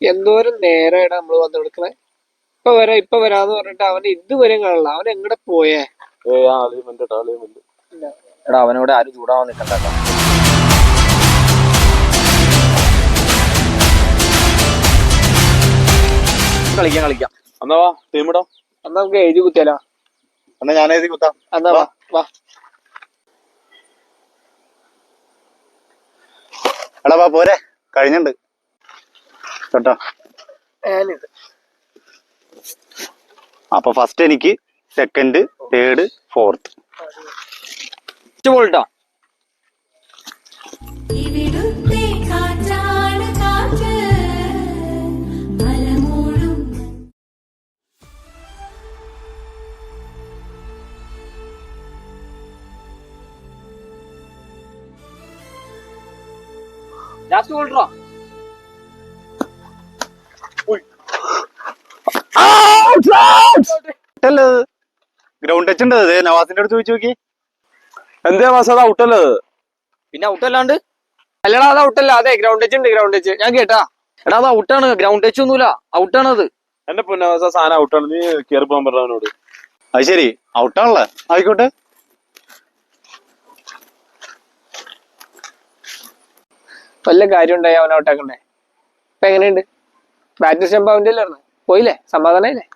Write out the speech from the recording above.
എന്തോരം നേരാണ് നമ്മൾ വന്ന് കൊടുക്കണേ ഇപ്പൊ വരാ ഇപ്പൊ വരാന്ന് പറഞ്ഞിട്ട് അവന് ഇതുവരെ കാണില്ല അവൻ എങ്ങടെ പോയേ? എടാ അവനോട് ആരും ചൂടാവാൻ നിൽക്കണ്ട കളിക്കാം കളിക്കാം. എന്നാ വാ ടീം ഇടാം. എന്നാ നമുക്ക് എഴുതി കുത്തിയാലോ? എന്നാ ഞാൻ എഴുതി കുത്താം. എന്നാ വാ വാ. എടാ വാ പോരെ. കഴിഞ്ഞിണ്ട്. കേട്ടോ. അപ്പൊ ഫസ്റ്റ് എനിക്ക് സെക്കൻഡ് തേർഡ് ഫോർത്ത് മലമൂടും. ലാസ്റ്റ് പോൾട്ടോ ഗ്രൗണ്ട് ടച്ച് ഉണ്ട് ദേ നവാസിന്റെ അടുത്ത് ചോദിച്ചു നോക്കി. എന്താ മാസം അത് ഔട്ടല്ലേ പിന്നെ ഔട്ടല്ലാണ്ട് അല്ലടാ അത് ഔട്ടല്ല അതെ ഗ്രൗണ്ട് ടച്ച് ഉണ്ട് ഗ്രൗണ്ട് ടച്ച് ഞാൻ കേട്ടാ. എടാ അത് ഔട്ടാണ് ഗ്രൗണ്ട് ടച്ച് ഒന്നുമില്ല. ഔട്ടാണ് അത്. എന്റെ പൊന്നവാസ സാധനം ഔട്ടാണ് നീ കയറി പോകാൻ പറഞ്ഞവനോട് അത് ശരി. ഔട്ടാണല്ലേ ആയിക്കോട്ടെ. വല്ല കാര്യം ഉണ്ടായി അവൻ ഔട്ടാക്കണ്ടേ അപ്പൊ എങ്ങനെയുണ്ട്? ബാറ്റ് സ്റ്റംപ് അവന്റെ പോയില്ലേ? സമാധാനായില്ലേ?